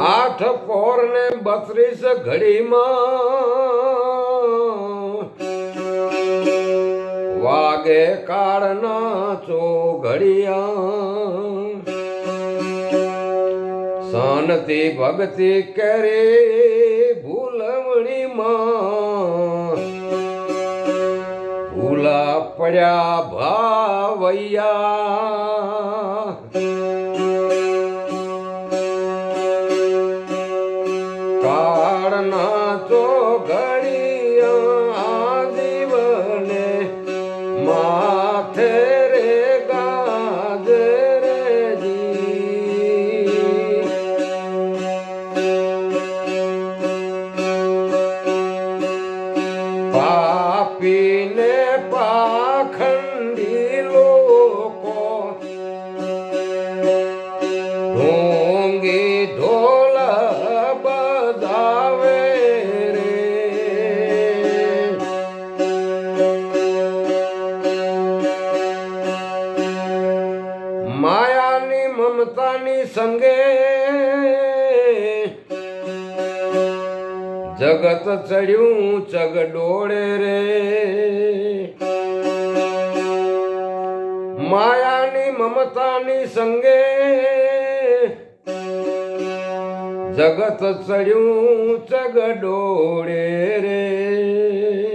આઠ પોર ને બત્રીસ ઘડીમાં વાગે કાળના ચો ઘડિયા શાંતિ ભક્તિ કરે ભૂલવણીમાં પડ્યા ભાવૈયા. જગત ચડ્યું ચગડોળે રે. માયાની મમતાની સંગે જગત ચડ્યું ચગડોળે રે.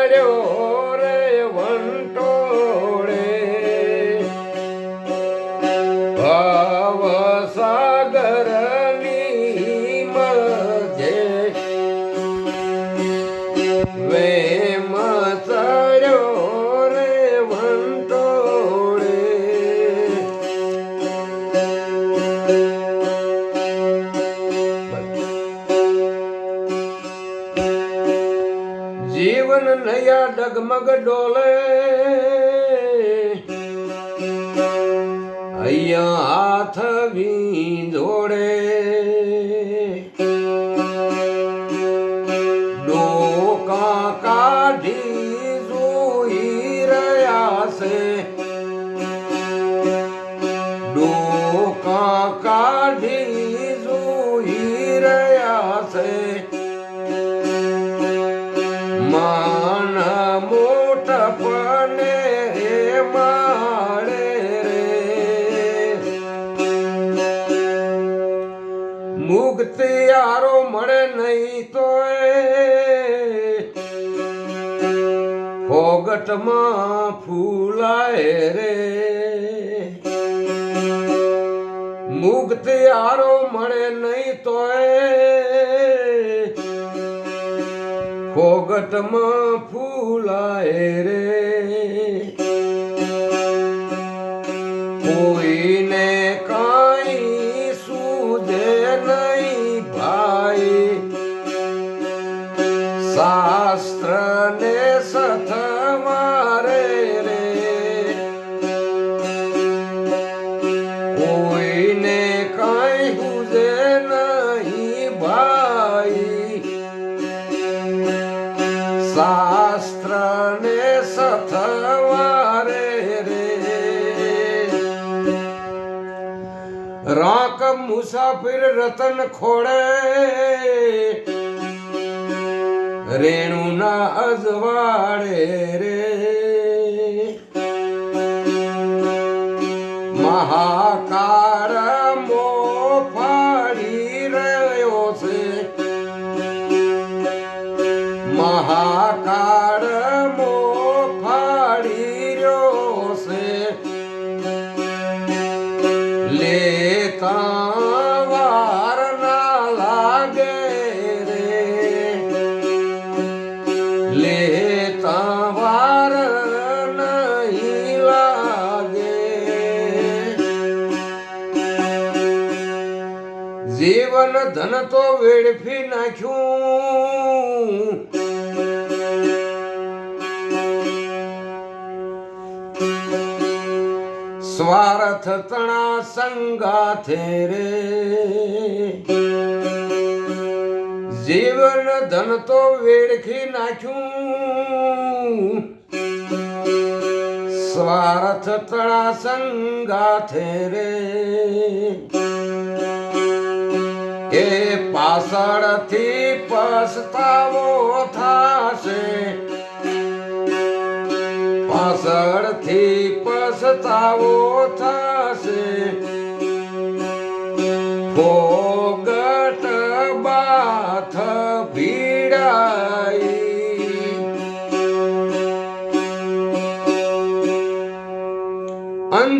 ચડ્યો ડગમગ ડોલે અહીંયા હાથ વીંધોડે મુક્તિ આરો મળે નહીં તો ફોગટમાં ફૂલાય રે. મુક્તિ આરો મળે નહીં તો ફોગટમાં ફૂલાય રે. મુસાફિર રતન ખોડે રેણુના અજવાડે રે. મહાકાર મો ફાડી રહ્યો છે. મહાકાળ લેતા વાર લાગે. જીવન ધન તો વેડફી નાખ્યું. સ્વાર્થ તણા સંગાથે રે. જીવન ધન તો વેડખી નાખ્યું. સ્વાર્થ તળા સંગાથે રે. એ પાછળથી પસ્તાવો થાશે. પાછળથી પસ્તાવો થાશે. ફોગટ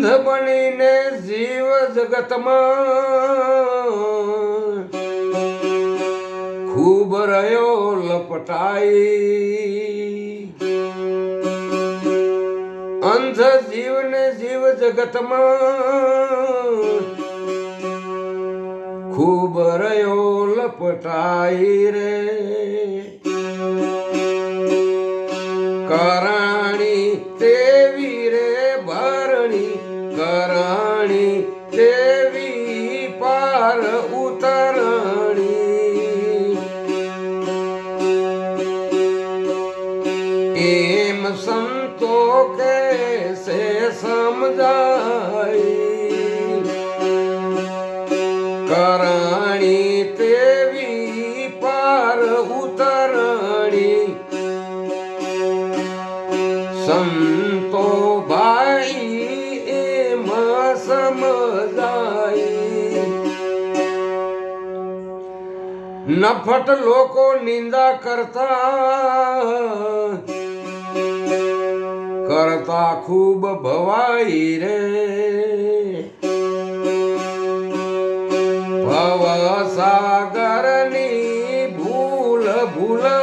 અંધ બનીને જીવ જગતમાં ખૂબ રહ્યો લપટાઈ. અંધ જીવને જીવ જગતમાં ખૂબ રહ્યો લપટાઈ રે. પાર ઉતરણી એમ સંતો કે સે સમજાય. નફટ લોકો નિંદા કરતા. કરતા ખૂબ ભવાઈ રે. ભવ સાગરની ભૂલ ભૂલવણી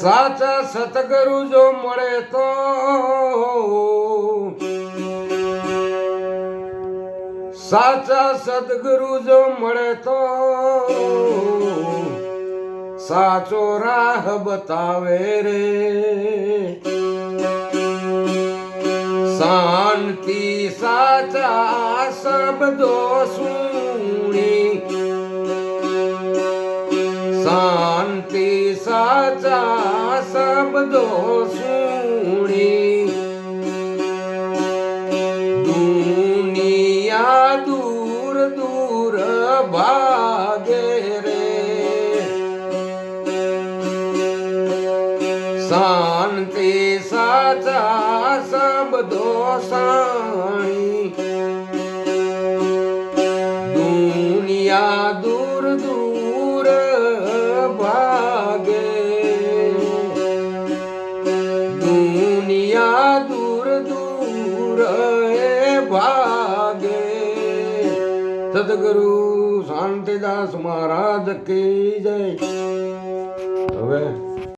સાચા સતગુરુ જો મળે તો. સાચા સદગુરુ જો મળે તો. સાચો રાહ બતાવે રે. શાંતિ સાચા શબ્દો સુણી. શાંતિ સાચા શબ્દો સુણી દુનિયા દૂર દૂર ભાગે રે. શાંતિ સાચા શબ્દો સાણી. સદગુરુ શાંતિદાસ મહારાજ કી જય. હવે